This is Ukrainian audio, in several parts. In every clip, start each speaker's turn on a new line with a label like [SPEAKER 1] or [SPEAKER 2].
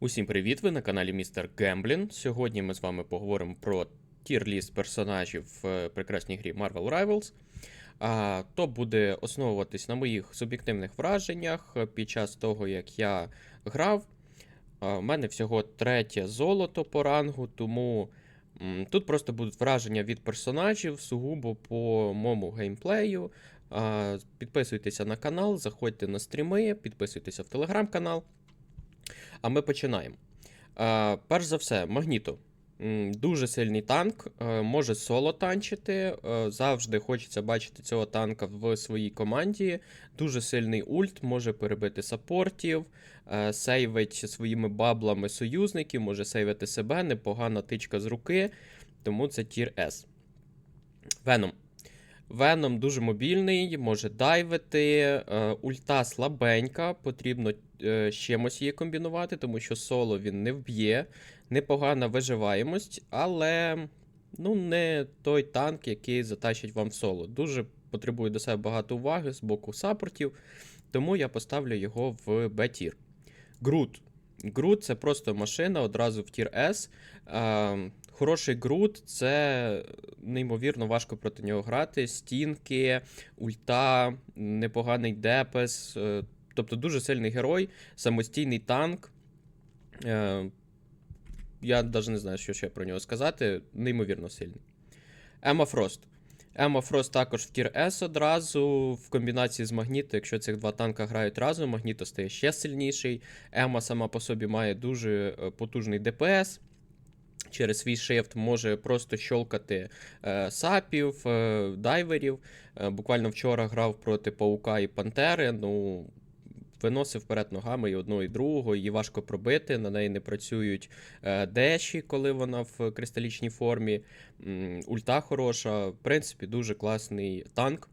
[SPEAKER 1] Усім привіт! Ви на каналі Містер Гемблін. Сьогодні ми з вами поговоримо про тір-ліст персонажів в прекрасній грі Marvel Rivals. А, то буде основуватись на моїх суб'єктивних враженнях під час того, як я грав. У мене всього третє золото по рангу, тому м, тут просто будуть враження від персонажів сугубо по моєму геймплею. А, Підписуйтеся на канал, заходьте на стріми, підписуйтеся в телеграм-канал. А ми починаємо. Е, перш за все, Магніто. Дуже сильний танк, е, може соло танчити. е, Завжди хочеться бачити цього танка в своїй команді. Дуже сильний ульт, може перебити саппортів, сейвить своїми баблами союзників, може сейвити себе, непогана тичка з руки, тому це тір С. Веном. Веном дуже мобільний, може дайвити, ульта слабенька, потрібно з чимось її комбінувати, тому що соло він не вб'є, непогана виживаємость, але ну, не той танк, який затащить вам в соло. Дуже потребує до себе багато уваги з боку саппортів, тому я поставлю його в Б-тір. Грут. Грут це просто машина одразу в тір С. Е, Хороший Грут це неймовірно важко проти нього грати. Стінки, ульта, непоганий депес. Тобто дуже сильний герой, самостійний танк. Е, Я навіть не знаю, що ще про нього сказати. Неймовірно сильний. Ема Фрост. Ема Фрост також в тір С одразу. В комбінації з Магніто, якщо цих два танка грають разом, Магніто стає ще сильніший. Ема сама по собі має дуже е, потужний ДПС. Через свій шифт може просто щолкати е, сапів, е, дайверів. Е, буквально вчора грав проти Паука і Пантери. Ну, виносив вперед ногами і одного, і другого, її важко пробити. На неї не працюють е, деші, коли вона в кристалічній формі. Ульта хороша. В принципі, дуже класний танк.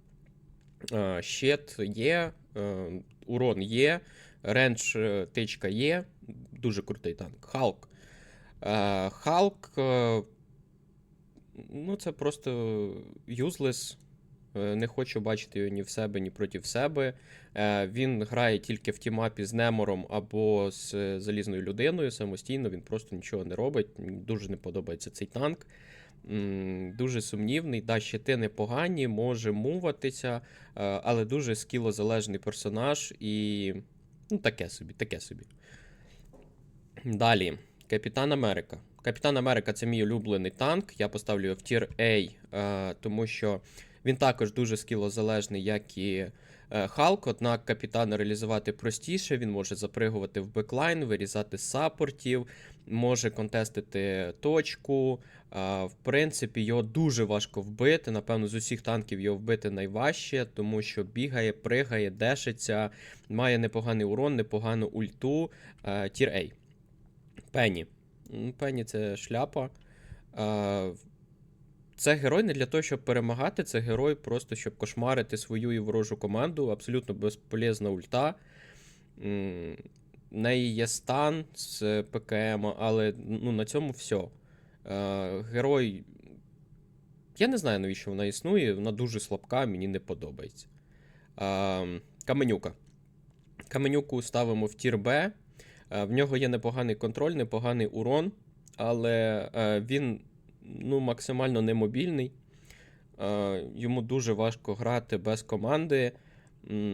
[SPEAKER 1] Е, Щит є, е, урон є, рендж тичка є. Дуже крутий танк. Халк. Халк. Ну, це просто юзлес. Не хочу бачити його ні в себе, ні проти себе. Е, Він грає тільки в тімапі з Немором або з е, залізною людиною самостійно, він просто нічого не робить. Дуже не подобається цей танк. Дуже сумнівний, да, щити непогані, може муватися, е, але дуже скілозалежний персонаж і. Ну, таке собі, таке собі. Далі. Капітан Америка. Капітан Америка це мій улюблений танк. Я поставлю його в тір A, е, тому що він також дуже скілозалежний, як і е, Халк. Однак капітана реалізувати простіше. Він може запригувати в беклайн, вирізати саппортів, може контестити точку. Е, в принципі, його дуже важко вбити. Напевно, з усіх танків його вбити найважче, тому що бігає, пригає, дешиться, має непоганий урон, непогану ульту. Е, Тір A. Пенні. Пенні це шляпа. Це герой не для того, щоб перемагати, це герой просто щоб кошмарити свою і ворожу команду. Абсолютно безполезна ульта. В неї є стан з ПКМ, але ну, на цьому все. Е, Герой. Я не знаю, навіщо вона існує, вона дуже слабка, мені не подобається. Е, Каменюка. Каменюку ставимо в тір Б. Е, В нього є непоганий контроль, непоганий урон, але е, він ну, максимально немобільний. Е, Йому дуже важко грати без команди.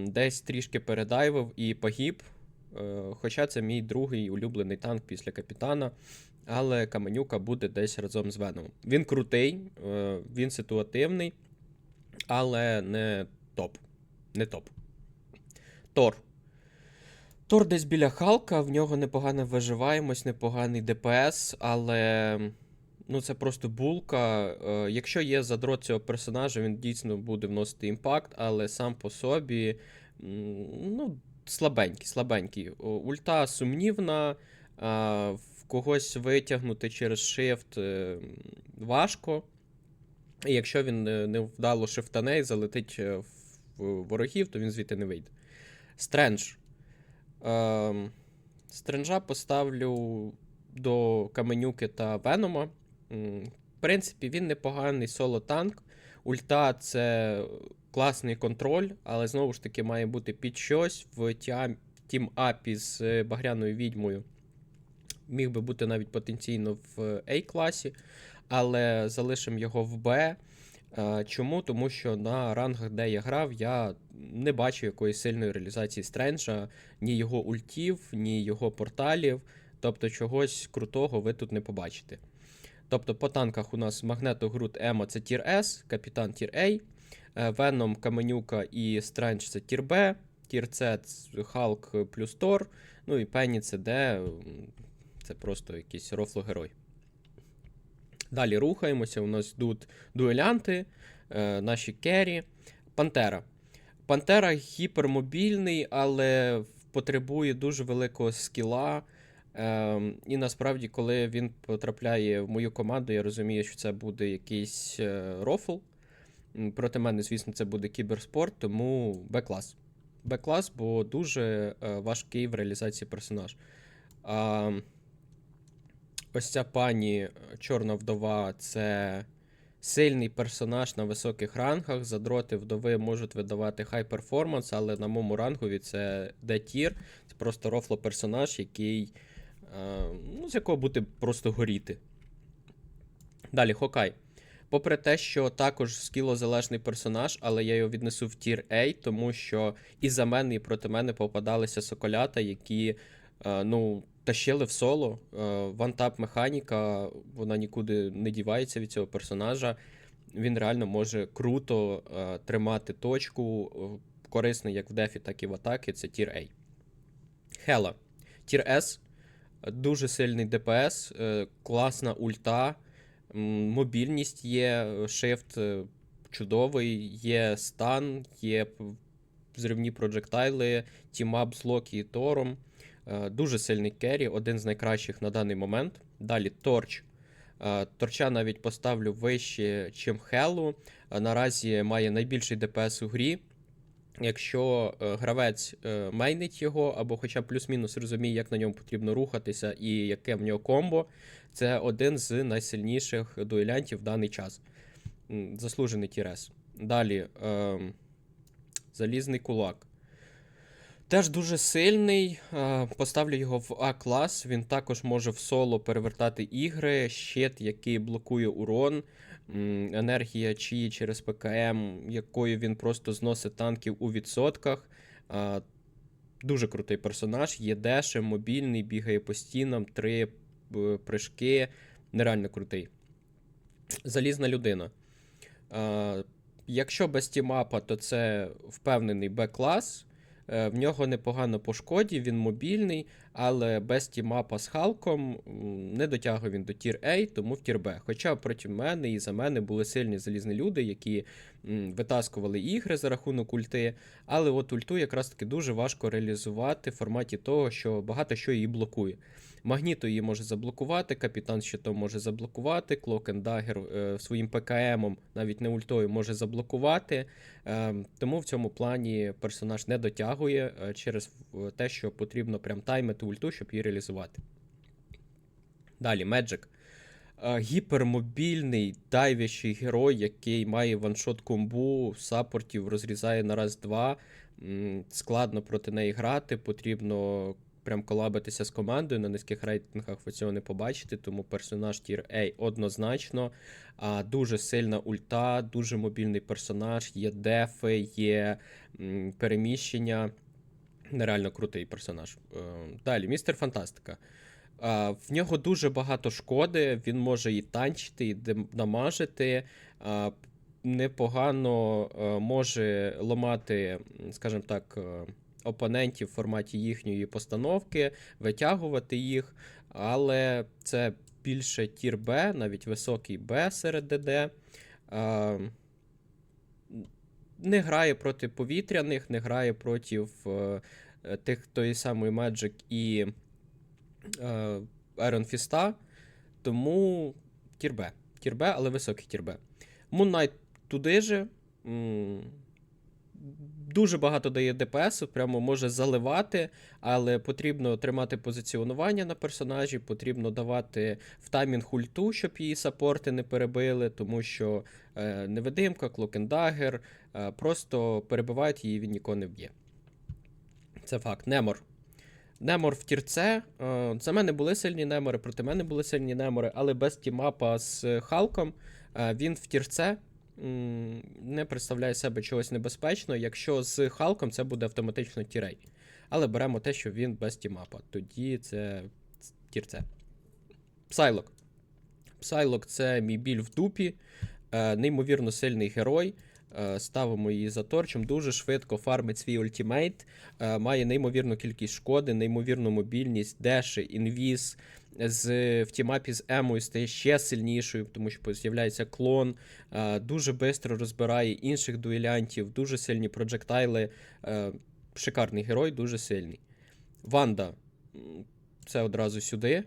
[SPEAKER 1] Десь трішки передайвив і погиб. Е, Хоча це мій другий улюблений танк після капітана. Але Каменюка буде десь разом з Веном. Він крутий, е, він ситуативний, але не топ. Не топ. Тор. Тор десь біля Халка, в нього непогана виживаємость, непоганий ДПС, але ну, це просто булка. Е, Якщо є задрот цього персонажа, він дійсно буде вносити імпакт, але сам по собі ну, слабенький, слабенький. Ульта сумнівна, в когось витягнути через shift е, важко. І якщо він не не вдало шифтане і залетить е, в ворогів, то він звідти не вийде. Стрендж. Стренджа поставлю до Каменюки та Венома. В принципі, він непоганий соло-танк. Ульта це класний контроль, але знову ж таки має бути під щось в тім апі з е, багряною відьмою. міг би бути навіть потенційно в A-класі, але залишимо його в Б. Е, Чому? Тому що на рангах, де я грав, я не бачив якоїсь сильної реалізації Стренджа, ні його ультів, ні його порталів. Тобто чогось крутого ви тут не побачите. Тобто по танках у нас Магнето, Грут, Емо це тір С, Капітан тір А, е, Веном, Каменюка і Стрендж це тір Б, тір С Халк плюс Тор, ну і Пенні це Д, це просто якийсь рофло-герой. Далі рухаємося. У нас тут дуелянти, е, наші керрі, Пантера. Пантера гіпермобільний, але потребує дуже великого скіла. Ем, і насправді, коли він потрапляє в мою команду, я розумію, що це буде якийсь е, рофл. Проти мене, звісно, це буде кіберспорт, тому Б-клас. Б-клас, бо дуже е, важкий в реалізації персонаж. А, ось ця пані е, Чорна вдова це сильний персонаж на високих рангах. Задроти вдови можуть видавати хай перформанс, але на моєму рангові це D-тір. Це просто рофло персонаж, який. Е, ну, з якого буде просто горіти. Далі, Хокай. Попри те, що також скілозалежний персонаж, але я його віднесу в тір A, тому що і за мене, і проти мене попадалися соколята, які е, ну, тащили в соло. Е, Вантап механіка, вона нікуди не дівається від цього персонажа. Він реально може круто тримати точку, корисний як в дефі, так і в атаки. Це тір A. Хела. Тір S. Дуже сильний ДПС, е, класна ульта, мобільність є, shift е, чудовий, є стан, є взривні проджектайли, тімап з Локі і Тором. Е, Дуже сильний керрі, один з найкращих на даний момент. Далі Торч. Торча навіть поставлю вище, чим Хелу. Наразі має найбільший ДПС у грі. Якщо е, гравець е, мейнить його, або хоча б плюс-мінус розуміє, як на ньому потрібно рухатися і яке в нього комбо, це один з найсильніших дуелянтів в даний час. Заслужений Тірес. Далі е, Залізний кулак. Теж дуже сильний. е, Поставлю його в А-клас. Він також може в соло перевертати ігри, щит, який блокує урон, енергія чи через ПКМ, якою він просто зносить танків у відсотках. Дуже крутий персонаж, є дешем, мобільний, бігає по стінам, три е, прыжки. Нереально крутий. Залізна людина. Якщо без тімапа, то це впевнений Б-клас. Е, В нього непогано по шкоді, він мобільний, але без тімапа з Халком не дотягує він до тір А, тому в тір Б. Хоча проти мене і за мене були сильні залізні люди, які витаскували ігри за рахунок ульти. Але от ульту якраз таки дуже важко реалізувати в форматі того, що багато що її блокує. Магніто її може заблокувати, капітан щитом може заблокувати, Dagger е, своїм ПКМом, навіть не ультою, може заблокувати. Е, тому в цьому плані персонаж не дотягує е, через те, що потрібно прям таймити ульту, щоб її реалізувати. Далі, Magic. Е, Гіпермобільний дайвящий герой, який має ваншот комбу, саппортів розрізає на раз-два. Складно проти неї грати, потрібно прям колабитися з командою. На низьких рейтингах ви цього не побачите, тому персонаж тір A однозначно. Дуже сильна ульта, дуже мобільний персонаж, є дефи, є переміщення. Нереально крутий персонаж. Е, Далі, містер Фантастика. В нього дуже багато шкоди, він може і танчити, і дамажити. Непогано е, може ламати, скажімо так, е, опонентів в форматі їхньої постановки, витягувати їх, але це більше тір Б, навіть високий Б серед ДД. Не грає проти повітряних, не грає проти е, тих тої самої Magic і е, Iron Fist, тому тірбе. Тірбе, але високий тірбе. Moon Knight туди же. Дуже багато дає ДПС, прямо може заливати, але потрібно тримати позиціонування на персонажі, потрібно давати в таймінг ульту, щоб її саппорти не перебили, тому що е, невидимка, Dagger е, просто перебивають її, він нікого не вб'є. Це факт. Немор. Немор в тірце. Е, За мене були сильні немори, проти мене були сильні немори, але без тімапа з Халком е, він в тірце не представляє себе чогось небезпечного. Якщо з Халком це буде автоматично тірей. Але беремо те, що він без тімапа. Тоді це тірце. Псайлок. Псайлок це мій біль в дупі, е, неймовірно сильний герой. Е, Ставимо її за торчем, дуже швидко фармить свій ультимейт, е, має неймовірну кількість шкоди, неймовірну мобільність, деші, інвіз. З в тімапі з емою стає ще сильнішою, тому що з'являється клон, е, дуже швидко розбирає інших дуелянтів, дуже сильні проджектайли. Шикарний герой, дуже сильний. Ванда, це одразу сюди.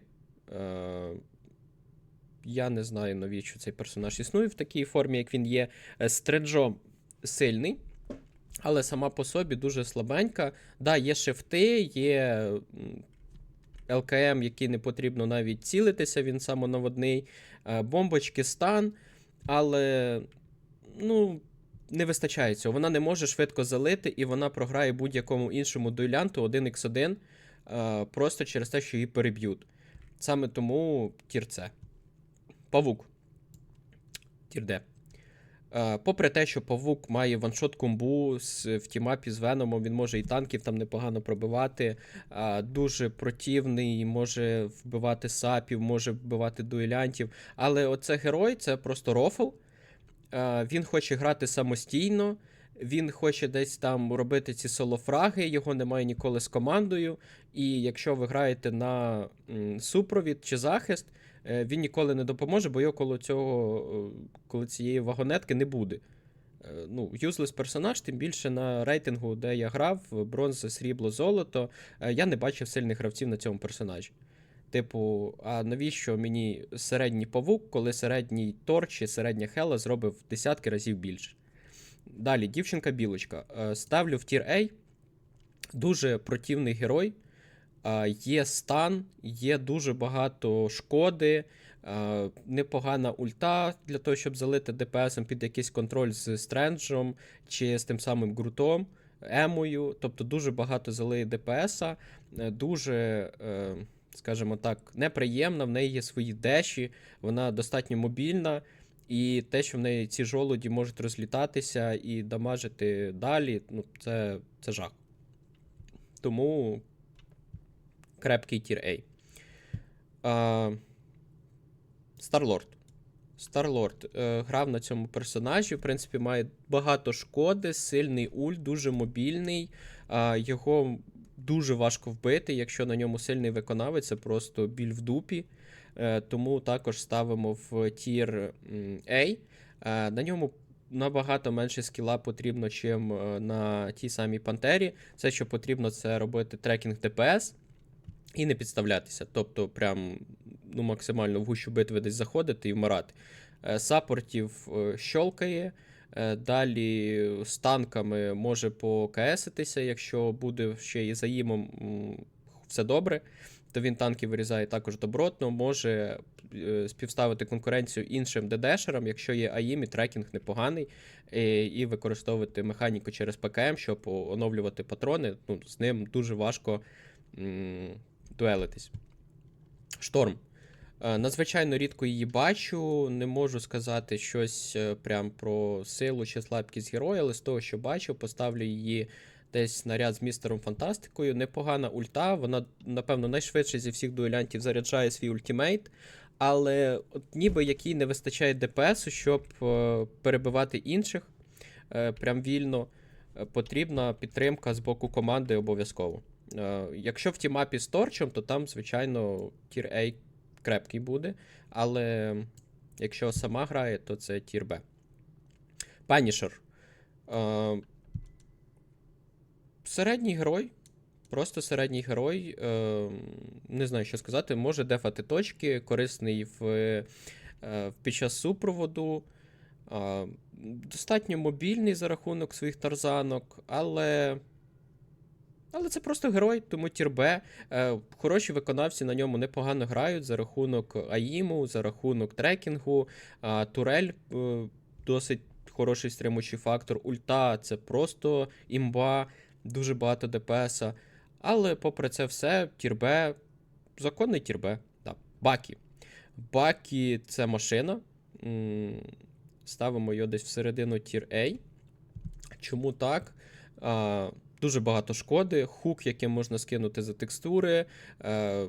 [SPEAKER 1] Я не знаю, навіщо цей персонаж існує в такій формі, як він є. Е, Стреджо сильний, але сама по собі дуже слабенька. Да, є шифти, є ЛКМ, який не потрібно навіть цілитися, він самонаводний, е, бомбочки, стан, але ну, не вистачає цього. Вона не може швидко залити, і вона програє будь-якому іншому дуелянту 1х1 е, просто через те, що її переб'ють. Саме тому тір С. Павук. Тір Д. Е, Попри те, що павук має ваншот комбу в тімапі з Веномом, він може і танків там непогано пробивати. е, Дуже противний, може вбивати сапів, може вбивати дуелянтів. Але оце герой це просто рофл. Е, Він хоче грати самостійно, він хоче десь там робити ці солофраги, його немає ніколи з командою. І якщо ви граєте на супровід чи захист, він ніколи не допоможе, бо його коло цього, е, коло цієї вагонетки не буде. Е, Ну, юзлес персонаж, тим більше на рейтингу, де я грав, бронза, срібло, золото, е, я не бачив сильних гравців на цьому персонажі. Типу, а навіщо мені середній павук, коли середній Тор чи середня Хела зробив в десятки разів більше? Далі, дівчинка-білочка. Е, Ставлю в тір A. Дуже противний герой. Є стан, є дуже багато шкоди, непогана ульта для того, щоб залити ДПСом під якийсь контроль з Стренджем чи з тим самим Грутом, Емою. Тобто дуже багато залиє ДПСа, е, дуже, е, скажімо так, неприємна. В неї є свої деші, вона достатньо мобільна. І те, що в неї ці жолуді можуть розлітатися і дамажити далі, ну, це, це жах. Тому крепкий тір. А, Старлорд. Старлорд е, грав на цьому персонажі, в принципі, має багато шкоди, сильний ульт, дуже мобільний. А, його дуже важко вбити, якщо на ньому сильний виконавець, це просто біль в дупі. Е, тому також ставимо в тір A. Е, на ньому набагато менше скіла потрібно, чим на тій самій Пантері. Все, що потрібно, це робити трекінг ДПС і не підставлятися. Тобто, прям ну, максимально в гущу битви десь заходити і вмирати. Е, Саппортів е, щолкає. Е, Далі з танками може покаеситися, якщо буде ще і за їмом м, все добре, то він танки вирізає також добротно, може співставити конкуренцію іншим ДДшерам, якщо є АІМ і трекінг непоганий, і використовувати механіку через ПКМ, щоб оновлювати патрони. Ну, з ним дуже важко дуелитись. Шторм. Е, Надзвичайно рідко її бачу, не можу сказати щось е, прям про силу чи слабкість героя, але з того, що бачу, поставлю її десь на ряд з містером Фантастикою. Непогана ульта, вона, напевно, найшвидше зі всіх дуелянтів заряджає свій ультимейт, але от ніби якій не вистачає ДПСу, щоб е, перебивати інших прям вільно, потрібна підтримка з боку команди обов'язково. Е, Якщо в тімапі з торчем, то там, звичайно, тір A крепкий буде, але якщо сама грає, то це тір Б. Панішер. Е, середній герой. Просто середній герой. Е, не знаю, що сказати. Може дефати точки, корисний в, під час супроводу. Достатньо мобільний за рахунок своїх тарзанок, але. Але це просто герой, тому тір Б. Е, Хороші виконавці на ньому непогано грають за рахунок АІМу, за рахунок трекінгу. Турель е, досить хороший стримуючий фактор. Ульта це просто імба, дуже багато ДПСа. Але попри це все, тірбе, законний тірбе. Да. Бакі. Бакі це машина. Ставимо його десь всередину тір A. Чому так? Дуже багато шкоди, хук, яким можна скинути за текстури, е,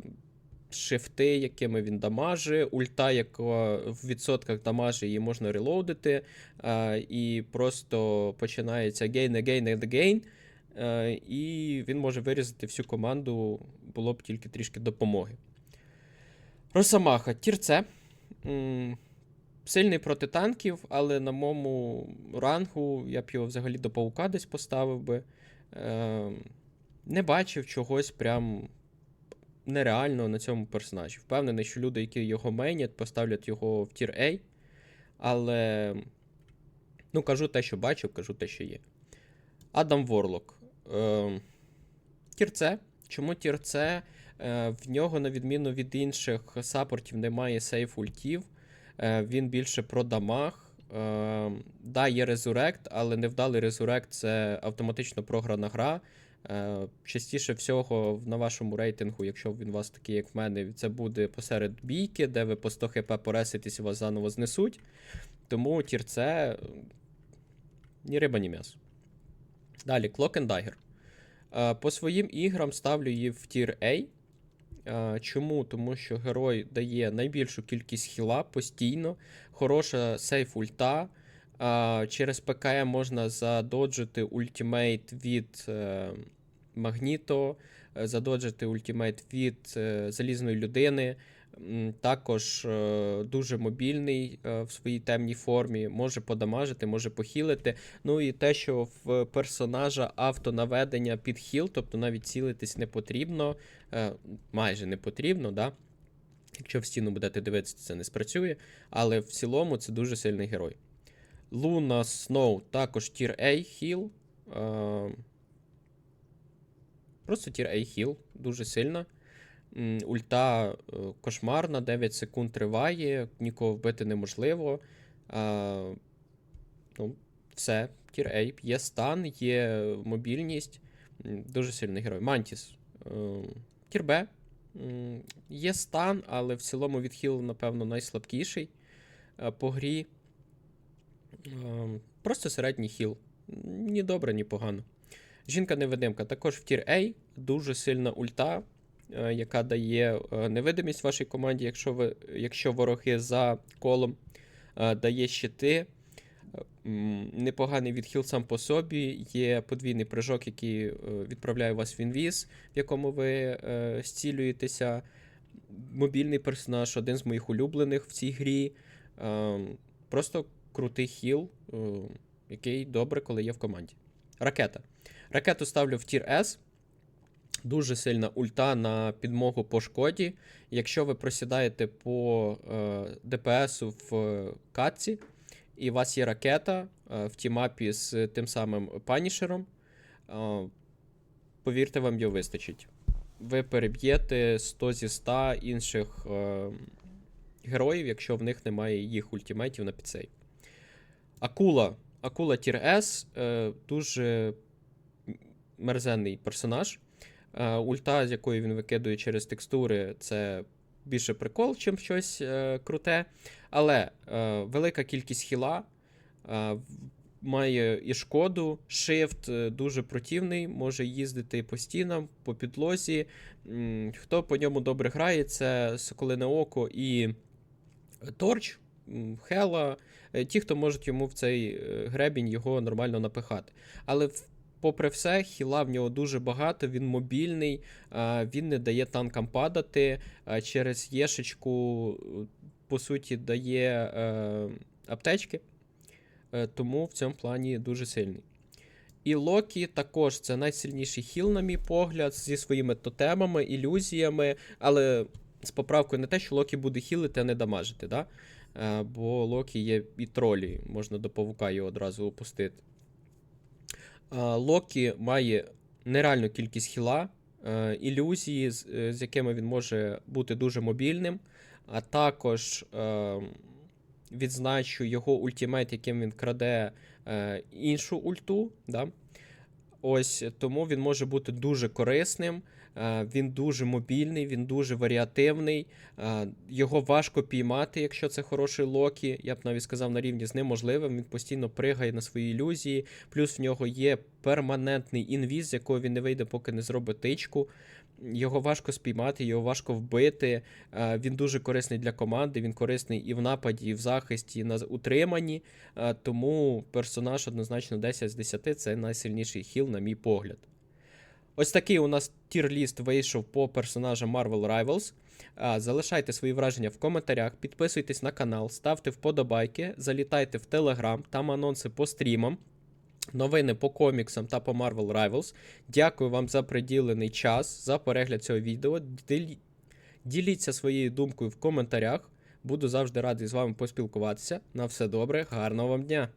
[SPEAKER 1] шифти, якими він дамажить, ульта, яка в відсотках дамажить, її можна релоудити, е, і просто починається gain, again, again, е, і він може вирізати всю команду, було б тільки трішки допомоги. Росомаха, тірце. Сильний проти танків, але на моєму рангу я б його взагалі до паука десь поставив би. Е, не бачив чогось прям нереального на цьому персонажі. Впевнений, що люди, які його мейнять, поставлять його в тір A. Але. Ну, кажу те, що бачив, кажу те, що є. Адам Ворлок. Е, тір С. Чому тір С? Е, в нього, на відміну від інших саппортів, немає сейф ультів. Е, він більше про дамаг. Е, да, є резурект, але невдалий резурект це автоматично програна гра. Е, частіше всього на вашому рейтингу, якщо він у вас такий, як в мене, це буде посеред бійки, де ви по 100 хп пореситесь і вас заново знесуть. Тому тір це ні риба, ні м'ясо. Далі, Clock and Dagger. Е, По своїм іграм ставлю її в тір A. Чому? Тому що герой дає найбільшу кількість хіла постійно, хороша сейф ульта. Через ПКМ можна задоджити ультимейт від е, Магніто, е, задоджити ультимейт від е, залізної людини. Також е, дуже мобільний е, в своїй темній формі, може подамажити, може похилити. Ну і те, що в персонажа автонаведення під хіл, тобто навіть цілитись не потрібно, е, майже не потрібно, да? Якщо в стіну будете дивитися, це не спрацює. Але в цілому це дуже сильний герой. Луна Сноу також тір A хіл. Просто тір A хіл, дуже сильна. Ульта е, кошмарна, 9 секунд триває, нікого вбити неможливо. А, ну, все, тір A. Є стан, є мобільність. Дуже сильний герой. Мантіс. е, Тір Б. Є стан, але в цілому відхил, напевно, найслабкіший е, по грі. Е, Просто середній хіл. Ні добре, ні погано. Жінка-невидимка також в тір A. Дуже сильна ульта, яка дає е, невидимість вашій команді, якщо, ви, якщо вороги за колом, е, дає щити. Непоганий відхил сам по собі. Є подвійний прыжок, який е, відправляє вас в інвіз, в якому ви е, зцілюєтеся. Мобільний персонаж, один з моїх улюблених в цій грі. Е, Просто крутий хіл, е, який добре, коли є в команді. Ракета. Ракету ставлю в тір S. Дуже сильна ульта на підмогу по шкоді. Якщо ви просідаєте по е, ДПСу в катці, і у вас є ракета е, в тімапі з тим самим панішером, е, повірте, вам його вистачить. Ви переб'єте 100 зі 100 інших е, героїв, якщо в них немає їх ультимейтів на підсейв. Акула. Акула Тір С е, дуже мерзенний персонаж. Е, ульта, з якої він викидує через текстури, це більше прикол, чим щось е, круте. Але е, велика кількість хіла е, має і шкоду. Shift е, дуже противний, може їздити по стінам, по підлозі. Хто по ньому добре грає, це Соколине Око і Торч, Хела. Е, Ті, хто можуть йому в цей гребінь його нормально напихати. Але в- попри все, хіла в нього дуже багато, він мобільний, він не дає танкам падати. Через єшечку, е, по суті, дає е, аптечки. Е, Тому в цьому плані дуже сильний. І Локі також це найсильніший хіл, на мій погляд, зі своїми тотемами, ілюзіями, але з поправкою на те, що Локі буде хілити, а не дамажити. Да? Бо Локі є і тролі, можна до павука його одразу опустити. Е, Локі має нереальну кількість хіла, е, ілюзії, з, е, якими він може бути дуже мобільним, а також відзначу його ультимейт, яким він краде іншу ульту. Да? Ось тому він може бути дуже корисним. Е, Він дуже мобільний, він дуже варіативний. е, Його важко піймати, якщо це хороший Локі. Я б навіть сказав на рівні з неможливим. Він постійно пригає на свої ілюзії. Плюс в нього є перманентний інвіз, з якого він не вийде, поки не зробить тичку. Його важко спіймати, його важко вбити. е, Він дуже корисний для команди. Він корисний і в нападі, і в захисті, і на утриманні. Тому персонаж однозначно 10 з 10 це найсильніший хіл, на мій погляд. Ось такий у нас тір-ліст вийшов по персонажам Marvel Rivals. Залишайте свої враження в коментарях, підписуйтесь на канал, ставте вподобайки, залітайте в Телеграм, там анонси по стрімам, новини по коміксам та по Marvel Rivals. Дякую вам за приділений час, за перегляд цього відео. Діліться своєю думкою в коментарях. Буду завжди радий з вами поспілкуватися. На все добре, гарного вам дня!